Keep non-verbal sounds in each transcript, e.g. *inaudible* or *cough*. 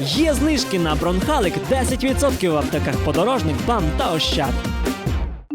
Є знижки на бронхалик 10% в аптеках подорожник, бам та ощад.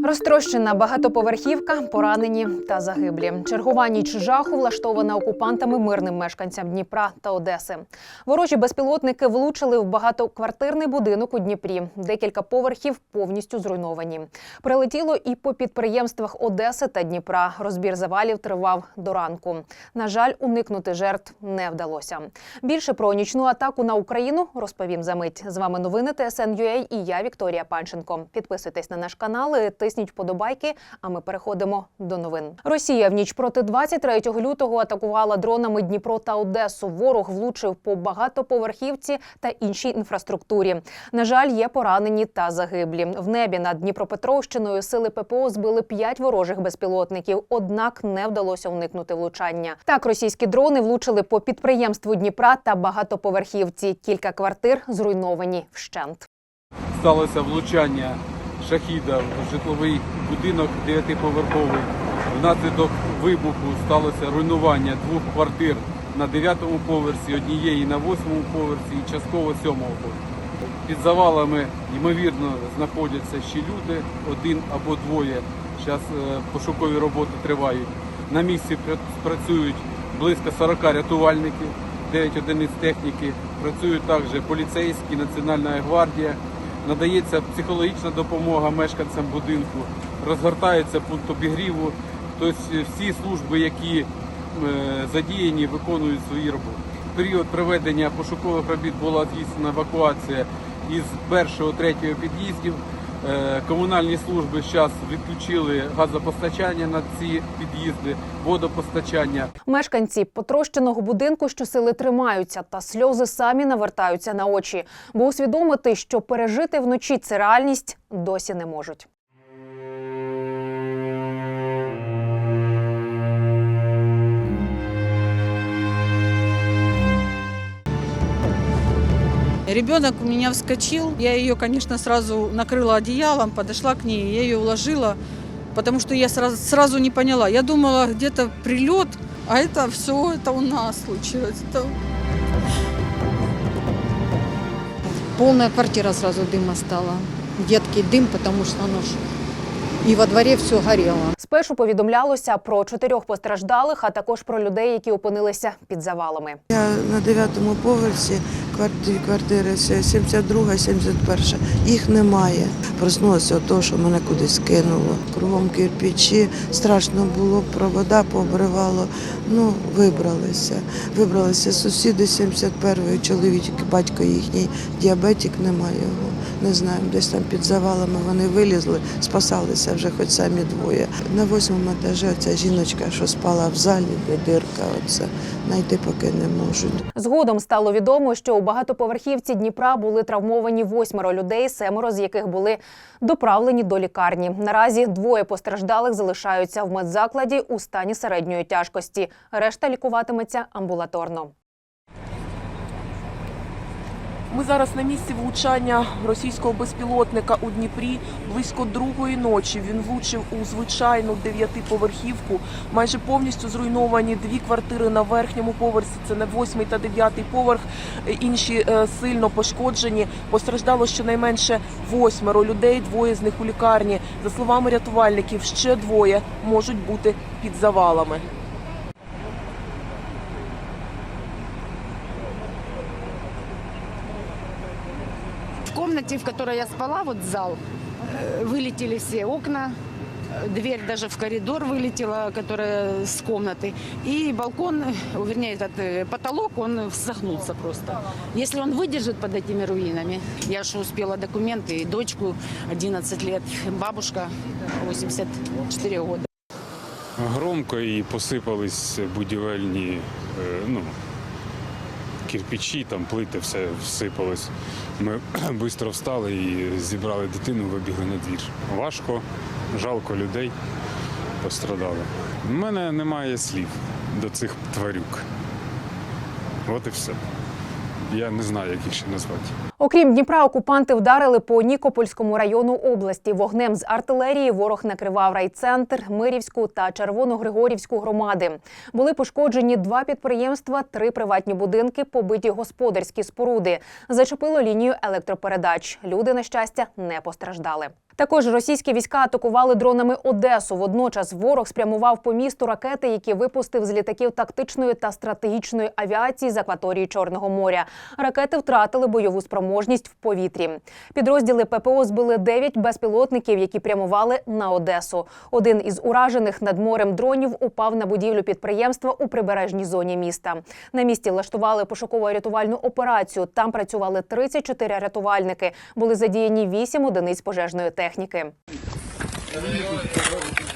Розтрощена багатоповерхівка, поранені та загиблі. Чергова ніч жаху влаштована окупантами мирним мешканцям Дніпра та Одеси. Ворожі безпілотники влучили в багатоквартирний будинок у Дніпрі. Декілька поверхів повністю зруйновані. Прилетіло і по підприємствах Одеси та Дніпра. Розбір завалів тривав до ранку. На жаль, уникнути жертв не вдалося. Більше про нічну атаку на Україну розповім за мить. З вами новини ТСН.UA і я Вікторія Панченко. Підписуйтесь на наш канал, і тисніть вподобайки. А ми переходимо до новин. Росія в ніч проти 23 лютого атакувала дронами Дніпро та Одесу. Ворог влучив по багатоповерхівці та іншій інфраструктурі. На жаль, є поранені та загиблі. В небі над Дніпропетровщиною сили ППО збили п'ять ворожих безпілотників, однак не вдалося уникнути влучання. Так, російські дрони влучили по підприємству Дніпра та багатоповерхівці. Кілька квартир зруйновані вщент. сталося влучання шахіда житловий будинок дев'ятиповерховий. Внаслідок вибуху сталося руйнування двох квартир на дев'ятому поверсі, однієї на восьмому поверсі і частково сьомого поверсі. Під завалами, ймовірно, знаходяться ще люди, один або двоє. Зараз пошукові роботи тривають. На місці працюють близько 40 рятувальників, 9 одиниць техніки. Працюють також поліцейські, Національна гвардія. Надається психологічна допомога мешканцям будинку, розгортається пункт обігріву. Тобто всі служби, які е, задіяні, виконують свої роботи. В період проведення пошукових робіт була здійснена евакуація із першого третього під'їздів. Е, Комунальні служби зараз відключили газопостачання на ці під'їзди, водопостачання. Мешканці потрощеного будинку щосили тримаються, та сльози самі навертаються на очі, бо усвідомити, що пережити вночі це реальність, досі не можуть. Ребенок у меня вскочил. Я ее, конечно, сразу накрыла одеялом, подошла к ней, я ее уложила, потому что я сразу, сразу не поняла. Я думала, где-то прилет, а это все это у нас случилось. Это Полная квартира сразу дыма стала. Едкий дым, потому что оно ж и во дворе все горело. Спершу повідомлялося про чотирьох постраждалих, а також про людей, які опинилися під завалами. Я на дев'ятому поверсі квартири, квартири 72, 71. Їх немає. Проснулася того, що мене кудись кинуло. Кругом кирпичі, страшно було, провода пообривало. Ну, вибралися. Вибралися сусіди 71-ї, чоловік, батько їхній, діабетик немає його. Не знаю, десь там під завалами вони вилізли, спасалися вже хоч самі двоє. На восьмому етажі ця жіночка, що спала в залі, де дирка, оце, знайти поки не можуть. Згодом стало відомо, що у багатоповерхівці Дніпра були травмовані восьмеро людей, семеро з яких були доправлені до лікарні. Наразі двоє постраждалих залишаються в медзакладі у стані середньої тяжкості. Решта лікуватиметься амбулаторно. Ми зараз на місці влучання російського безпілотника у Дніпрі. Близько другої ночі він влучив у звичайну дев'ятиповерхівку. Майже повністю зруйновані дві квартири на верхньому поверсі. Це не восьмий та дев'ятий поверх. Інші е, сильно пошкоджені. Постраждало щонайменше восьмеро людей. Двоє з них у лікарні. За словами рятувальників, ще двоє можуть бути під завалами. В комнате, в которой я спала, вот зал, э, вылетели все окна, э, дверь даже в коридор вылетела, которая с комнаты. И балкон, э, вернее, этот э, потолок, он согнулся просто. Если он выдержит под этими руинами, я же успела документы, и дочку 11 лет, бабушка 84 года. Громко і посипались будівельні е, ну, кирпичі, там плити, все всипалось. Ми *clears throat* швидко встали і зібрали дитину, вибігли на двір. Важко, жалко людей пострадали. У мене немає слів до цих тварюк. От і все. Я не знаю, як їх ще назвати. Окрім Дніпра, окупанти вдарили по Нікопольському району області. Вогнем з артилерії ворог накривав райцентр, Мирівську та Червоногригорівську громади. Були пошкоджені два підприємства, три приватні будинки, побиті господарські споруди. Зачепило лінію електропередач. Люди, на щастя, не постраждали. Також російські війська атакували дронами Одесу. Водночас ворог спрямував по місту ракети, які випустив з літаків тактичної та стратегічної авіації з акваторії Чорного моря. Ракети втратили бойову спроможність в повітрі. Підрозділи ППО збили 9 безпілотників, які прямували на Одесу. Один із уражених над морем дронів упав на будівлю підприємства у прибережній зоні міста. На місці влаштували пошуково-рятувальну операцію. Там працювали 34 рятувальники. Були задіяні 8 одиниць пожежної техніки. Петрович,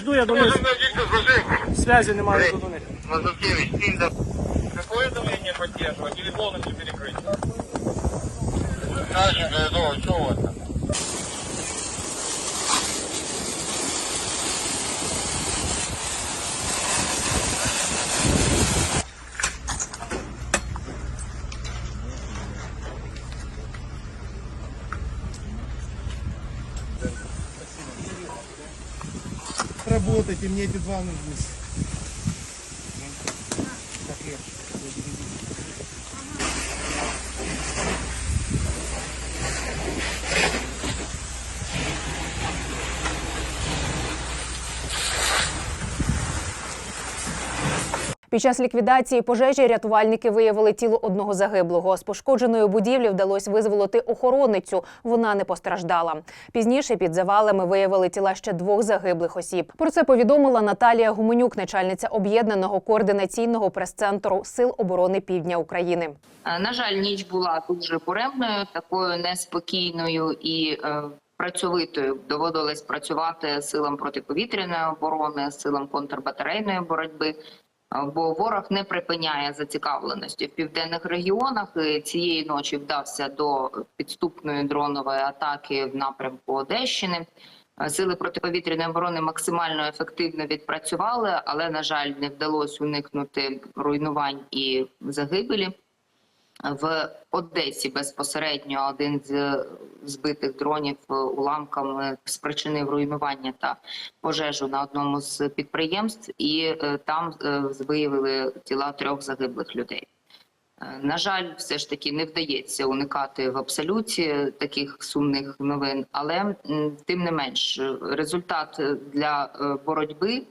жду, я до них. Связі немає до них. Какое давление поддерживать или полностью перекрыть? Каченко, Эдова, что у вас там? Работайте, мне эти два нужны. Під час ліквідації пожежі рятувальники виявили тіло одного загиблого. З пошкодженої будівлі вдалося визволити охоронницю. Вона не постраждала. Пізніше під завалами виявили тіла ще двох загиблих осіб. Про це повідомила Наталія Гуменюк, начальниця об'єднаного координаційного прес-центру Сил оборони Півдня України. Е, На жаль, ніч була дуже буремною, такою неспокійною і е, працьовитою. Доводилось працювати силам протиповітряної оборони, силам контрбатарейної боротьби. Бо ворог не припиняє зацікавленості в південних регіонах. Цієї ночі вдався до підступної дронової атаки в напрямку Одещини. Сили протиповітряної оборони максимально ефективно відпрацювали, але на жаль, не вдалося уникнути руйнувань і загибелі. В Одесі безпосередньо один з збитих дронів е, уламками спричинив руйнування та пожежу на одному з підприємств, і е, там е, виявили тіла трьох загиблих людей. Е, На жаль, все ж таки не вдається уникати в абсолюті таких сумних новин, але тим не менш е, результат е, для е, боротьби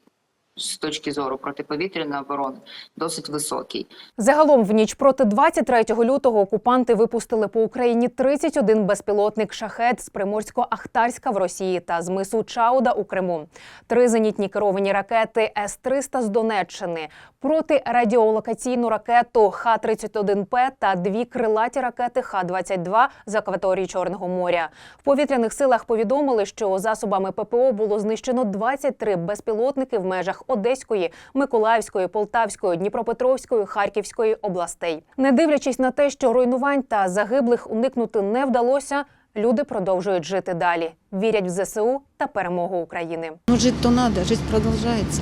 з точки зору протиповітряної оборони досить високий. Загалом в ніч проти 23 лютого окупанти випустили по Україні 31 безпілотник шахет з Приморсько-Ахтарська в Росії та з мису Чауда у Криму. Три зенітні керовані ракети С-300 з Донеччини, протирадіолокаційну ракету Х-31П та дві крилаті ракети Х-22 з акваторії Чорного моря. В повітряних силах повідомили, що засобами ППО було знищено 23 безпілотники в межах Одеської, Миколаївської, Полтавської, Дніпропетровської, Харківської областей. Не дивлячись на те, що руйнувань та загиблих уникнути не вдалося. Люди продовжують жити далі, вірять в ЗСУ та перемогу України. Ну, жить то треба, жити продовжується.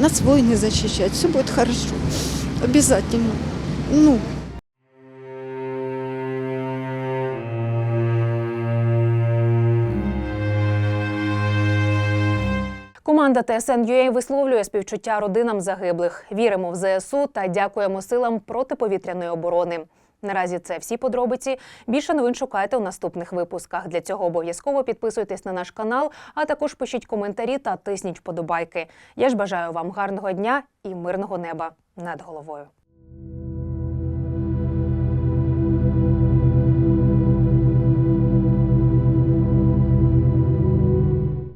Нас свой захищають, все буде добре, Обязательно. Ну, Команда ТСН.UA висловлює співчуття родинам загиблих. Віримо в ЗСУ та дякуємо силам протиповітряної оборони. Наразі це всі подробиці. Більше новин шукайте у наступних випусках. Для цього обов'язково підписуйтесь на наш канал, а також пишіть коментарі та тисніть вподобайки. Я ж бажаю вам гарного дня і мирного неба над головою.